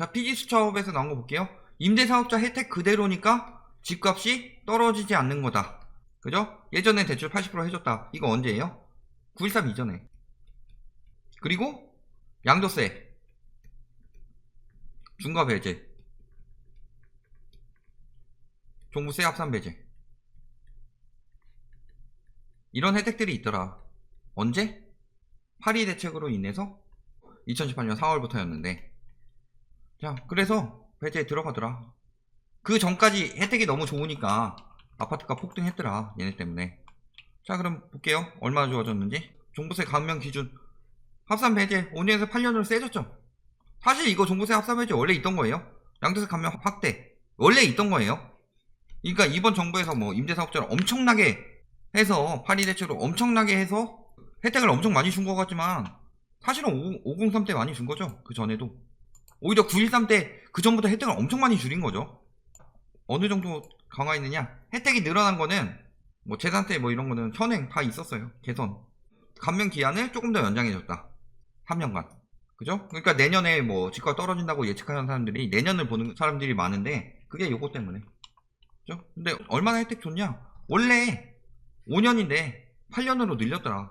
자, 피지수첩에서 나온 거 볼게요. 임대사업자 혜택 그대로니까 집값이 떨어지지 않는 거다. 그죠? 예전에 대출 80% 해줬다. 이거 언제예요? 9.13 이전에. 그리고 양도세, 중과 배제, 종부세 합산 배제. 이런 혜택들이 있더라. 언제? 파리 대책으로 인해서 2018년 4월부터였는데. 자, 그래서 배제에 들어가더라. 그 전까지 혜택이 너무 좋으니까 아파트가 폭등했더라. 얘네 때문에. 자, 그럼 볼게요. 얼마나 좋아졌는지. 종부세 감면 기준. 합산 배제 5년에서 8년으로 세졌죠. 사실 이거 종부세 합산 배제 원래 있던 거예요. 양도세 감면 확대. 원래 있던 거예요. 그러니까 이번 정부에서 뭐 임대사업자를 엄청나게 해서 파리 대책으로 엄청나게 해서 혜택을 엄청 많이 준 것 같지만 사실은 5, 503 때 많이 준 거죠. 그 전에도. 오히려 913 때 그 전부터 혜택을 엄청 많이 줄인 거죠. 어느 정도 강화했느냐? 혜택이 늘어난 거는 뭐 재산세 뭐 이런 거는 현행 다 있었어요. 개선. 감면 기한을 조금 더 연장해줬다. 3년간. 그죠? 그러니까 내년에 뭐 집값 떨어진다고 예측하는 사람들이 내년을 보는 사람들이 많은데 그게 요거 때문에. 그죠? 근데 얼마나 혜택 좋냐? 원래 5년인데 8년으로 늘렸더라.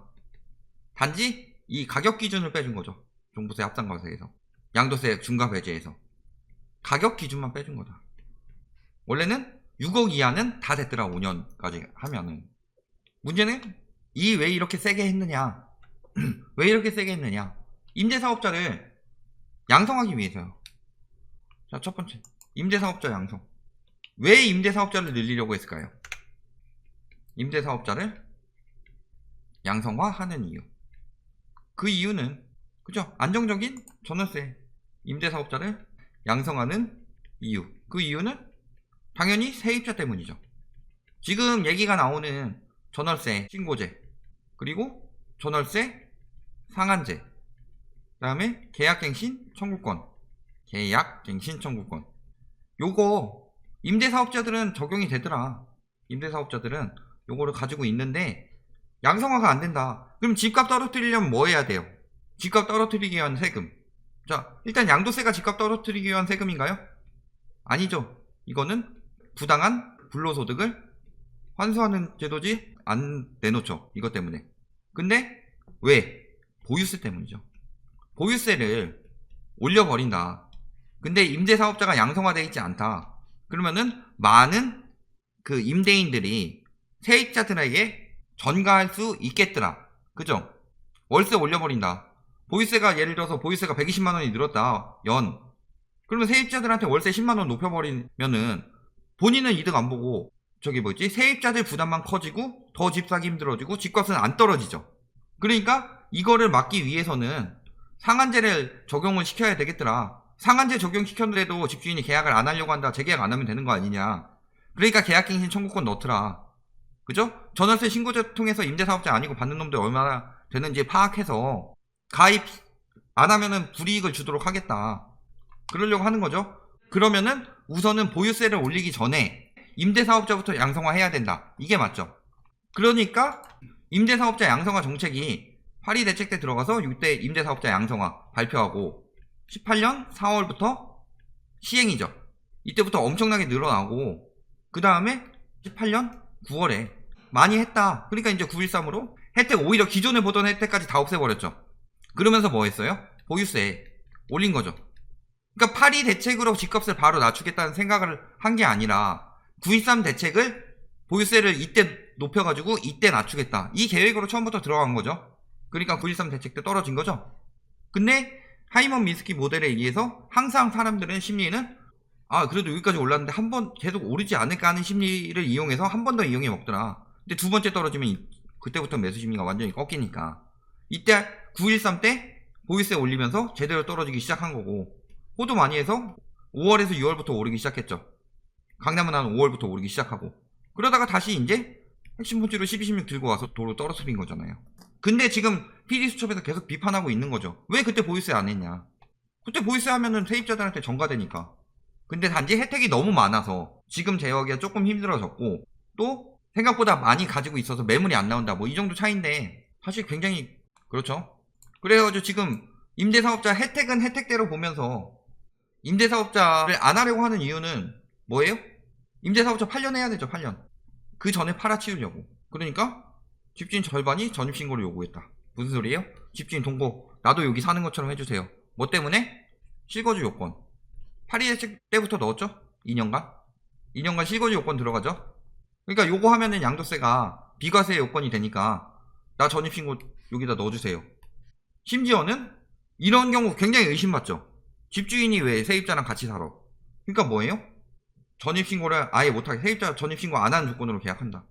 단지 이 가격 기준을 빼준 거죠. 종부세 합산과세에서. 양도세 중과 배제에서. 가격 기준만 빼준 거다. 원래는 6억 이하는 다 됐더라 5년까지 하면은. 문제는 이 왜 이렇게 세게 했느냐. 왜 이렇게 세게 했느냐. 임대사업자를 양성하기 위해서요. 자 첫 번째. 임대사업자 양성. 왜 임대사업자를 늘리려고 했을까요? 임대사업자를 양성화하는 이유. 그 이유는 그죠? 안정적인 전월세 임대사업자를 양성하는 이유. 그 이유는 당연히 세입자 때문이죠. 지금 얘기가 나오는 전월세 신고제 그리고 전월세 상한제 그 다음에 계약갱신 청구권 계약갱신 청구권. 요거 임대사업자들은 적용이 되더라. 임대사업자들은 요거를 가지고 있는데 양성화가 안 된다. 그럼 집값 떨어뜨리려면 뭐 해야 돼요? 집값 떨어뜨리기 위한 세금 자 일단 양도세가 집값 떨어뜨리기 위한 세금인가요 아니죠 이거는 부당한 불로소득을 환수하는 제도지 안 내놓죠. 이것 때문에. 근데 왜? 보유세 때문이죠. 보유세를 올려버린다. 근데 임대사업자가 양성화되어 있지 않다. 그러면은 많은 그 임대인들이 세입자들에게 전가할 수 있겠더라. 그죠? 월세 올려버린다. 보유세가 예를 들어서 보유세가 120만 원이 늘었다. 연. 그러면 세입자들한테 월세 10만 원 높여버리면은 본인은 이득 안 보고 저기 뭐지 세입자들 부담만 커지고 더 집 사기 힘들어지고 집값은 안 떨어지죠. 그러니까 이거를 막기 위해서는 상한제를 적용을 시켜야 되겠더라. 상한제 적용시켰는데도 집주인이 계약을 안 하려고 한다. 재계약 안 하면 되는 거 아니냐. 그러니까 계약갱신 청구권 넣더라. 그죠? 전월세 신고제 통해서 임대사업자 아니고 받는 놈들 얼마나 되는지 파악해서 가입 안 하면은 불이익을 주도록 하겠다. 그러려고 하는 거죠. 그러면은 우선은 보유세를 올리기 전에 임대사업자부터 양성화 해야 된다. 이게 맞죠. 그러니까 임대사업자 양성화 정책이 파리 대책 때 들어가서 이때 임대사업자 양성화 발표하고 18년 4월부터 시행이죠. 이때부터 엄청나게 늘어나고 그 다음에 18년 9월에 많이 했다. 그러니까 이제 913으로 혜택 오히려 기존에 보던 혜택까지 다 없애버렸죠. 그러면서 뭐 했어요? 보유세 올린 거죠. 그러니까 파리 대책으로 집값을 바로 낮추겠다는 생각을 한 게 아니라 9.13 대책을 보유세를 이때 높여가지고 이때 낮추겠다. 이 계획으로 처음부터 들어간 거죠. 그러니까 9.13 대책 때 떨어진 거죠. 근데 하이먼 미스키 모델에 의해서 항상 사람들은 심리는 아 그래도 여기까지 올랐는데 한 번 계속 오르지 않을까 하는 심리를 이용해서 한 번 더 이용해 먹더라. 근데 두 번째 떨어지면 그때부터 매수 심리가 완전히 꺾이니까 이때 9.13 때 보유세 올리면서 제대로 떨어지기 시작한 거고 호도 많이 해서 5월에서 6월부터 오르기 시작했죠. 강남은 한 5월부터 오르기 시작하고 그러다가 다시 이제 핵심 본질로 12, 16 들고 와서 도로 떨어뜨린 거잖아요. 근데 지금 PD수첩에서 계속 비판하고 있는 거죠. 왜 그때 보유세 안 했냐. 그때 보유세 하면은 세입자들한테 전가되니까. 근데 단지 혜택이 너무 많아서 지금 제어하기가 조금 힘들어졌고 또 생각보다 많이 가지고 있어서 매물이 안 나온다. 뭐 이 정도 차이인데 사실 굉장히 그렇죠. 그래가지고 지금 임대사업자 혜택은 혜택대로 보면서 임대사업자를 안 하려고 하는 이유는 뭐예요? 임대사업자 8년 해야 되죠, 8년. 그 전에 팔아치우려고. 그러니까 집주인 절반이 전입신고를 요구했다. 무슨 소리예요? 집주인 동고, 나도 여기 사는 것처럼 해주세요. 뭐 때문에? 실거주 요건. 8일 때부터 넣었죠? 2년간? 2년간 실거주 요건 들어가죠? 그러니까 요거 하면은 양도세가 비과세 요건이 되니까 나 전입신고 여기다 넣어주세요. 심지어는 이런 경우 굉장히 의심받죠. 집주인이 왜 세입자랑 같이 살아? 그러니까 뭐예요? 전입신고를 아예 못하게 세입자 전입신고 안 하는 조건으로 계약한다.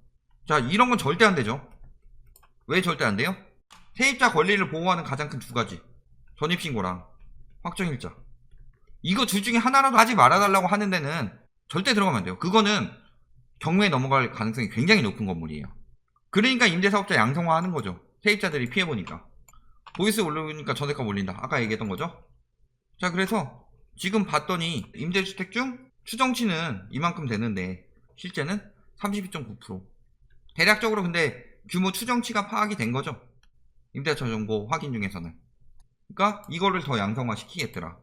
자 이런 건 절대 안 되죠. 왜 절대 안 돼요? 세입자 권리를 보호하는 가장 큰 두 가지. 전입신고랑 확정일자. 이거 둘 중에 하나라도 하지 말아달라고 하는 데는 절대 들어가면 안 돼요. 그거는 경매에 넘어갈 가능성이 굉장히 높은 건물이에요. 그러니까 임대사업자 양성화하는 거죠. 세입자들이 피해보니까. 보이스 올리니까 전세가 올린다. 아까 얘기했던 거죠. 자 그래서 지금 봤더니 임대주택 중 추정치는 이만큼 되는데 실제는 32.9% 대략적으로 근데 규모 추정치가 파악이 된 거죠. 임대차 정보 확인 중에서는. 그러니까 이거를 더 양성화 시키겠더라.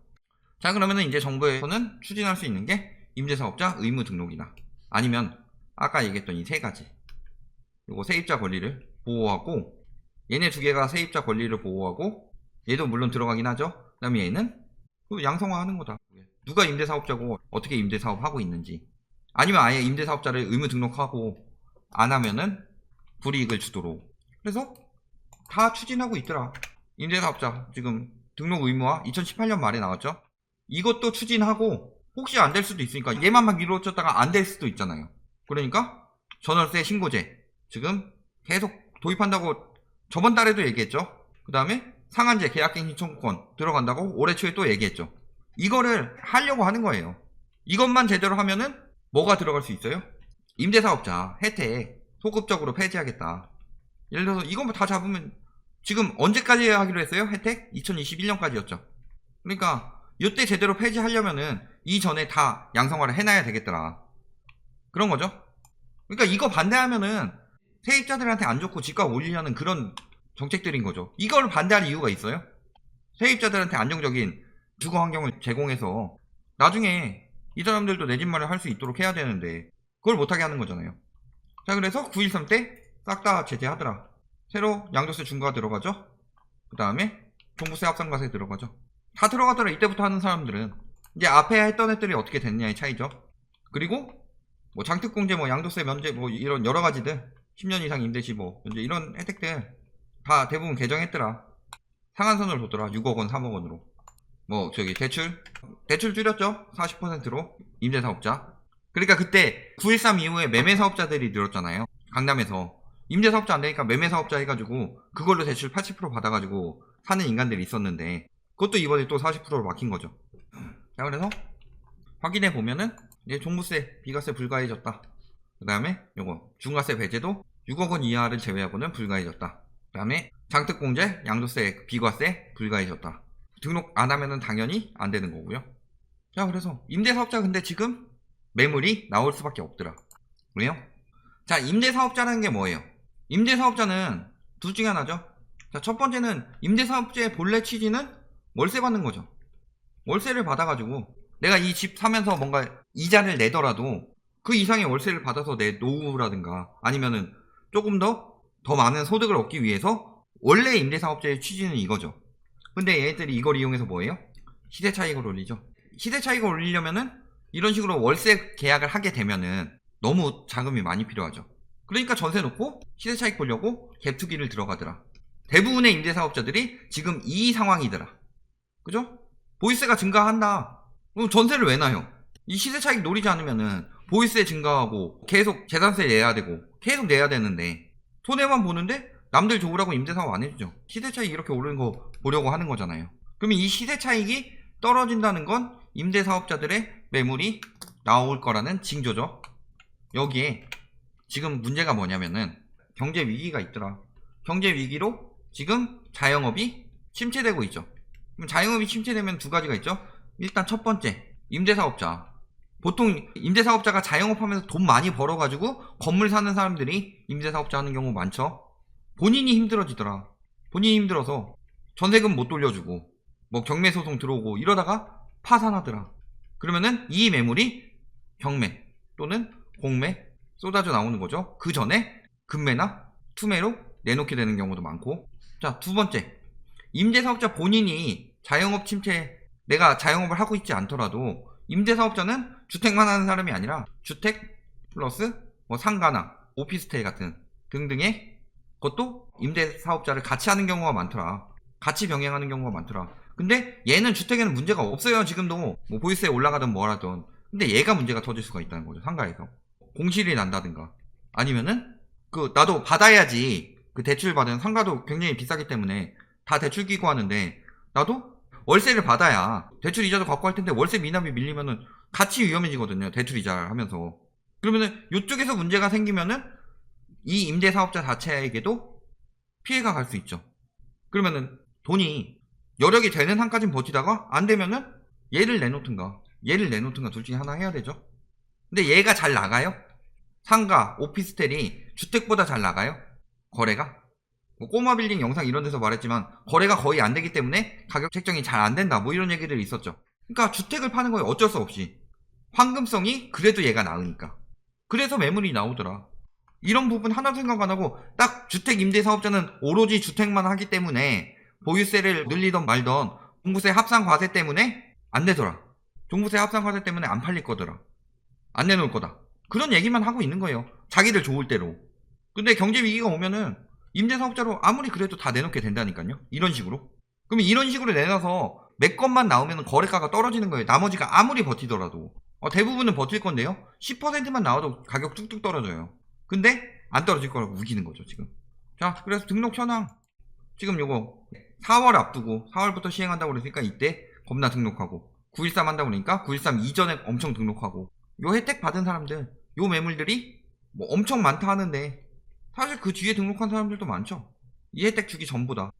자 그러면은 이제 정부에서는 추진할 수 있는 게 임대사업자 의무 등록이나 아니면 아까 얘기했던 이 세 가지 요거 세입자 권리를 보호하고 얘네 두 개가 세입자 권리를 보호하고 얘도 물론 들어가긴 하죠. 그 다음에 얘는 그 양성화하는 거다. 누가 임대사업자고 어떻게 임대사업 하고 있는지 아니면 아예 임대사업자를 의무 등록하고 안 하면은 불이익을 주도록. 그래서 다 추진하고 있더라. 임대사업자 지금 등록 의무화 2018년 말에 나왔죠? 이것도 추진하고 혹시 안 될 수도 있으니까 얘만 막 미뤄졌다가 안 될 수도 있잖아요. 그러니까 전월세 신고제 지금 계속 도입한다고 저번 달에도 얘기했죠. 그 다음에 상한제 계약갱 신 청구권 들어간다고 올해 초에 또 얘기했죠. 이거를 하려고 하는 거예요. 이것만 제대로 하면은 뭐가 들어갈 수 있어요? 임대사업자 혜택 소급적으로 폐지하겠다. 예를 들어서 이것만 다 잡으면 지금 언제까지 하기로 했어요? 혜택? 2021년까지였죠. 그러니까 이때 제대로 폐지하려면은 이전에 다 양성화를 해놔야 되겠더라. 그런 거죠. 그러니까 이거 반대하면은 세입자들한테 안 좋고 집값 올리려는 그런 정책들인 거죠. 이걸 반대할 이유가 있어요? 세입자들한테 안정적인 주거 환경을 제공해서 나중에 이 사람들도 내 집 마련 할 수 있도록 해야 되는데 그걸 못하게 하는 거잖아요. 자 그래서 9.13 때 싹 다 제재하더라. 새로 양도세 중과가 들어가죠. 그 다음에 종부세 합산과세 들어가죠. 다 들어가더라 이때부터 하는 사람들은 이제 앞에 했던 애들이 어떻게 됐냐의 차이죠. 그리고 뭐 장특공제, 뭐 양도세 면제, 뭐 이런 여러 가지들 10년 이상 임대시 뭐 이제 이런 혜택들 다 대부분 개정했더라. 상한선을 뒀더라. 6억 원, 3억 원으로. 뭐 저기 대출 대출 줄였죠. 40%로 임대사업자. 그러니까 그때 9.13 이후에 매매사업자들이 늘었잖아요. 강남에서 임대사업자 안 되니까 매매사업자 해가지고 그걸로 대출 80% 받아가지고 사는 인간들이 있었는데 그것도 이번에 또 40%로 막힌 거죠. 자, 그래서 확인해 보면은 이제 종부세, 비과세 불가해졌다. 그 다음에 요거 중과세 배제도 6억 원 이하를 제외하고는 불가해졌다. 그 다음에 장특공제, 양도세, 비과세 불가해졌다. 등록 안 하면은 당연히 안 되는 거고요. 자, 그래서 임대사업자 근데 지금 매물이 나올 수밖에 없더라. 왜요? 자, 임대사업자라는 게 뭐예요? 임대사업자는 둘 중에 하나죠. 자, 첫 번째는 임대사업자의 본래 취지는 월세 받는 거죠. 월세를 받아가지고 내가 이 집 사면서 뭔가 이자를 내더라도 그 이상의 월세를 받아서 내 노후라든가 아니면은 조금 더 더 많은 소득을 얻기 위해서 원래 임대사업자의 취지는 이거죠. 근데 얘네들이 이걸 이용해서 뭐예요? 시세 차익을 올리죠. 시세 차익을 올리려면은 이런 식으로 월세 계약을 하게 되면은 너무 자금이 많이 필요하죠. 그러니까 전세 놓고 시세 차익 보려고 갭 투기를 들어가더라. 대부분의 임대사업자들이 지금 이 상황이더라. 그죠? 보이스가 증가한다. 그럼 전세를 왜 나요? 이 시세 차익 노리지 않으면은 보이스에 증가하고 계속 재산세 내야 되고 계속 내야 되는데 손해만 보는데 남들 좋으라고 임대사업 안 해주죠. 시세 차익 이렇게 오르는 거 보려고 하는 거잖아요. 그러면 이 시세 차익이 떨어진다는 건 임대사업자들의 매물이 나올 거라는 징조죠. 여기에 지금 문제가 뭐냐면은 경제 위기가 있더라. 경제 위기로 지금 자영업이 침체되고 있죠. 그럼 자영업이 침체되면 두 가지가 있죠. 일단 첫 번째, 임대사업자. 보통 임대사업자가 자영업하면서 돈 많이 벌어가지고 건물 사는 사람들이 임대사업자 하는 경우 많죠. 본인이 힘들어지더라. 본인이 힘들어서 전세금 못 돌려주고 뭐 경매 소송 들어오고 이러다가 파산하더라. 그러면은 이 매물이 경매 또는 공매 쏟아져 나오는 거죠. 그 전에 금매나 투매로 내놓게 되는 경우도 많고. 자, 두 번째. 임대사업자 본인이 자영업 침체, 내가 자영업을 하고 있지 않더라도 임대사업자는 주택만 하는 사람이 아니라 주택 플러스 뭐 상가나 오피스텔 같은 등등의 것도 임대사업자를 같이 하는 경우가 많더라. 같이 병행하는 경우가 많더라. 근데 얘는 주택에는 문제가 없어요. 지금도 뭐 보유세 올라가든 뭐라든. 근데 얘가 문제가 터질 수가 있다는 거죠. 상가에서. 공실이 난다든가. 아니면은 그 나도 받아야지 그 대출 받은 상가도 굉장히 비싸기 때문에 다 대출 끼고 하는데 나도 월세를 받아야 대출 이자도 갖고 할 텐데 월세 미납이 밀리면은 같이 위험해지거든요. 대출 이자를 하면서. 그러면은 이쪽에서 문제가 생기면은 이 임대 사업자 자체에게도 피해가 갈 수 있죠. 그러면은 돈이 여력이 되는 한까진 버티다가 안 되면은 얘를 내놓든가 얘를 내놓든가 둘 중에 하나 해야 되죠. 근데 얘가 잘 나가요? 상가, 오피스텔이 주택보다 잘 나가요? 거래가? 뭐 꼬마 빌딩 영상 이런 데서 말했지만 거래가 거의 안 되기 때문에 가격 책정이 잘 안 된다 뭐 이런 얘기들이 있었죠. 그러니까 주택을 파는 거에 어쩔 수 없이 황금성이 그래도 얘가 나으니까. 그래서 매물이 나오더라. 이런 부분 하나 생각 안 하고 딱 주택 임대 사업자는 오로지 주택만 하기 때문에 보유세를 늘리던 말던 종부세 합산 과세 때문에 안 되더라. 종부세 합산 과세 때문에 안 팔릴 거더라. 안 내놓을 거다. 그런 얘기만 하고 있는 거예요. 자기들 좋을 대로. 근데 경제 위기가 오면은 임대 사업자로 아무리 그래도 다 내놓게 된다니까요. 이런 식으로. 그러면 이런 식으로 내놔서 몇 건만 나오면 거래가가 떨어지는 거예요. 나머지가 아무리 버티더라도. 어, 대부분은 버틸 건데요. 10%만 나와도 가격 뚝뚝 떨어져요. 근데 안 떨어질 거라고 우기는 거죠, 지금. 자, 그래서 등록 현황. 지금 요거 4월 앞두고 4월부터 시행한다고 그러니까 이때 겁나 등록하고 913 한다고 그러니까 913 이전에 엄청 등록하고 요 혜택 받은 사람들 요 매물들이 뭐 엄청 많다 하는데 사실 그 뒤에 등록한 사람들도 많죠. 이 혜택 주기 전보다.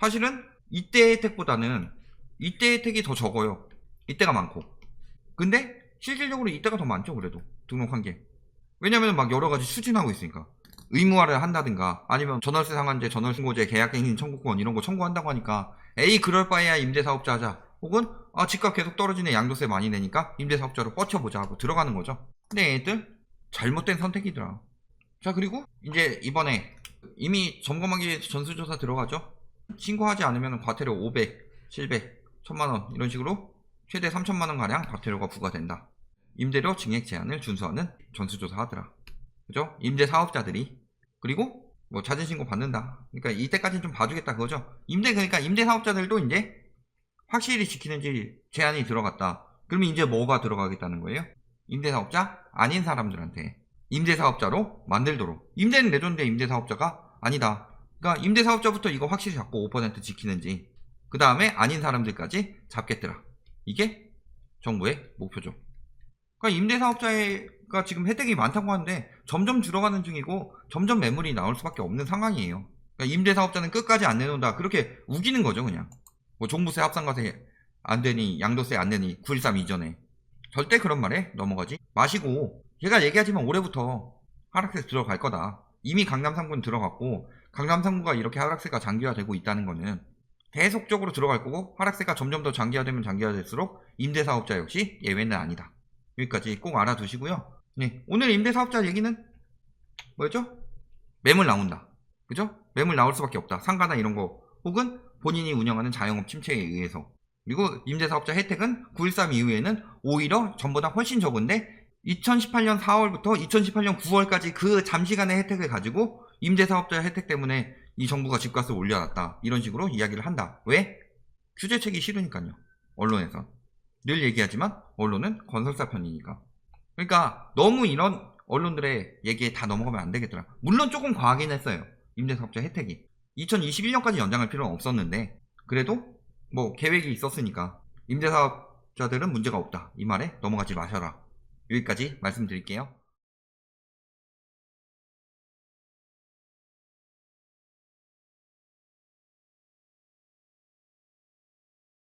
사실은 이때 혜택보다는 이때 혜택이 더 적어요. 이때가 많고. 근데 실질적으로 이때가 더 많죠, 그래도. 등록한 게. 왜냐면 막 여러 가지 추진하고 있으니까. 의무화를 한다든가 아니면 전월세 상한제, 전월신고제, 계약갱신 청구권 이런 거 청구한다고 하니까 에이 그럴 바에야 임대사업자 하자. 혹은 아 집값 계속 떨어지네 양도세 많이 내니까 임대사업자로 뻗쳐보자 하고 들어가는 거죠. 근데 얘들 잘못된 선택이더라. 자 그리고 이제 이번에 이미 점검하기 전수조사 들어가죠. 신고하지 않으면 과태료 500, 700, 1000만원 이런 식으로 최대 3천만원 가량 과태료가 부과된다. 임대료 증액 제한을 준수하는 전수조사 하더라. 그죠? 임대 사업자들이 그리고 뭐 자진 신고 받는다. 그러니까 이때까지는 좀 봐주겠다 그거죠. 임대 그러니까 임대 사업자들도 이제 확실히 지키는지 제한이 들어갔다. 그러면 이제 뭐가 들어가겠다는 거예요? 임대 사업자 아닌 사람들한테 임대 사업자로 만들도록 임대는 내줬는데 임대 사업자가 아니다. 그러니까 임대 사업자부터 이거 확실히 잡고 5% 지키는지 그 다음에 아닌 사람들까지 잡겠더라. 이게 정부의 목표죠. 그러니까 임대사업자가 지금 혜택이 많다고 하는데 점점 줄어가는 중이고 점점 매물이 나올 수밖에 없는 상황이에요. 그러니까 임대사업자는 끝까지 안 내놓는다. 그렇게 우기는 거죠, 그냥. 뭐 종부세 합산과세 안 되니 양도세 안 내니 913 이전에 절대 그런 말에 넘어가지 마시고 제가 얘기하지만 올해부터 하락세 들어갈 거다. 이미 강남 3군 들어갔고 강남 3구가 이렇게 하락세가 장기화되고 있다는 거는 계속적으로 들어갈 거고 하락세가 점점 더 장기화되면 장기화될수록 임대사업자 역시 예외는 아니다. 여기까지 꼭 알아두시고요. 네, 오늘 임대사업자 얘기는 뭐였죠? 매물 나온다. 그죠? 매물 나올 수밖에 없다. 상가나 이런 거 혹은 본인이 운영하는 자영업 침체에 의해서 그리고 임대사업자 혜택은 913 이후에는 오히려 전보다 훨씬 적은데 2018년 4월부터 2018년 9월까지 그 잠시간의 혜택을 가지고 임대사업자 혜택 때문에 이 정부가 집값을 올려놨다. 이런 식으로 이야기를 한다. 왜? 규제책이 싫으니까요. 언론에서. 늘 얘기하지만 언론은 건설사 편이니까. 그러니까 너무 이런 언론들의 얘기에 다 넘어가면 안 되겠더라. 물론 조금 과하긴 했어요. 임대사업자 혜택이. 2021년까지 연장할 필요는 없었는데 그래도 뭐 계획이 있었으니까 임대사업자들은 문제가 없다. 이 말에 넘어가지 마셔라. 여기까지 말씀드릴게요.